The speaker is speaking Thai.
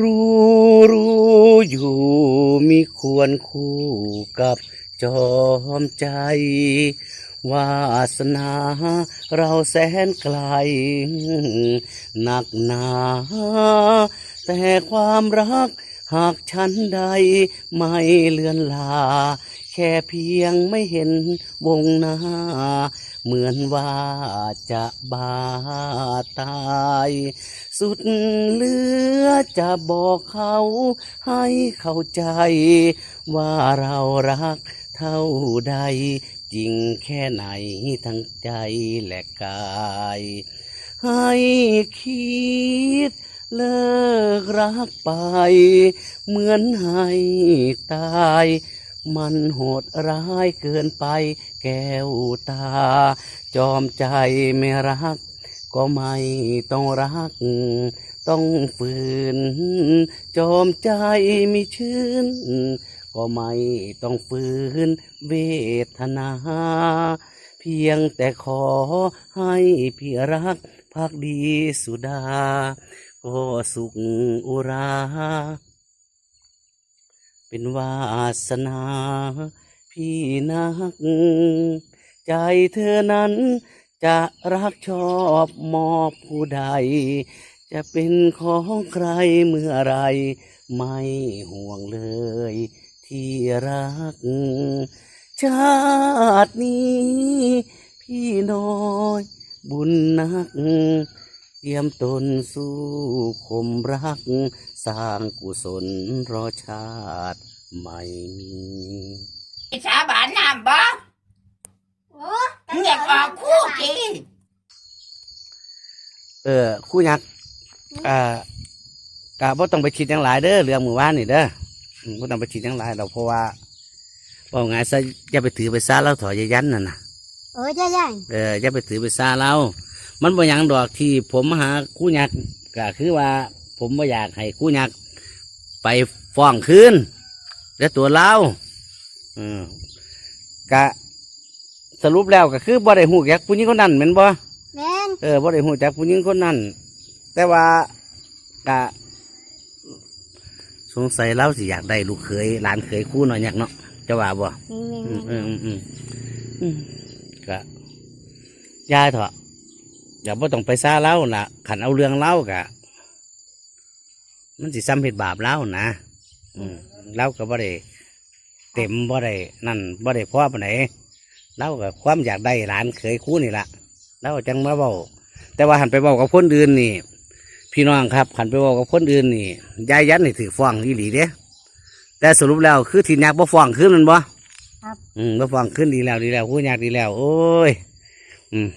รู้รู้อยู่มีควรคู่กับจอมใจ วาสนาเราแสนไกล หนักหนา แต่ความรัก หากฉันใดไม่เลือนลา แค่เพียงไม่เห็นวงหน้า เหมือนว่าจะบาตาย สุดเหลือจะบอกเขาให้เข้าใจ ว่าเรารักเท่าใด จริงแค่ไหนทั้งใจและกาย ให้คิดเลิกรักไป เหมือนให้ตาย มันโหดร้ายเกินไป แก้วตา จอมใจไม่รัก ก็ไม่ต้องรัก ต้องฝืน จอมใจมีชื่น ก็ไม่ต้องฝืน เวทนา เพียงแต่ขอให้พี่รัก พักดีสุดา ก็สุขอุรา เป็นวาสนา พี่นัก ใจเธอนั้นจะรักชอบมอบผู้ใด จะเป็นของใครเมื่อไรไม่ห่วงเลย ที่รัก ชาตินี้ พี่น้อย บุญนัก เตรียมตนสู้คมรัก สร้างกุศลรอชาติไม่มีสาบานน้ำบ่โอ้มึงอยกอกคู่จีเออคู่ยักษ์อ่ากะบ่ต้องไปคิดยังหลายเด้อเรื่องมือวานนี่เด้อบ่ต้องไปคิดยังหลายดอกเพราะว่าว่าไงซะอย่าไปถือไปซาเราถอยยันน่ะนะ โอ้ยย่าย่าเอออย่าไปถือไปซาเรา มันบ่หยังดอกที่ผมมาหาคู่ยักษ์ก็คือว่า ผมบ่อยากให้คู่ยักษ์ไปฟ้องคืนแล้วตัวเราอืมกะสรุปแล้วก็คือบ่ได้ฮู้จักผู้หญิงคนนั้นแม่นบ่แม่นเออบ่ได้ฮู้จักผู้หญิงคนนั้นแต่ว่ากะสงสัยเราสิอยากได้ลูกเขยหลานเขยคู่หน่อยอยากเนาะจะว่าบ่นี่อืมนี่อืมอืมอืม กะยายเถอะอย่าบ่ต้องไปซ่าเล่าล่ะขันเอาเรื่องเล่ากะ มันสิซ้ำเฮ็ดบาปเล่านะอืมเล่าก็บ่ได้เต็มบ่ได้นั่นบ่ได้พอปานไหนเล่ากับความอยากได้หลานเขยคู่นี่ล่ะเล่าจังมาเว้าแต่ว่าหันไปเว้ากับคนอื่นนี่ พี่น้องครับหันไปเว้ากับคนอื่นนี่ยายยันนี่ถือฟ้องอีหลีเด้แต่สรุปแล้วคือทีนักบ่ฟ้องขึ้นมันบ่ ครับ อืมบ่ฟ้องขึ้นดีแล้วดีแล้วคู่ยากดีแล้ว โอ้ย อืม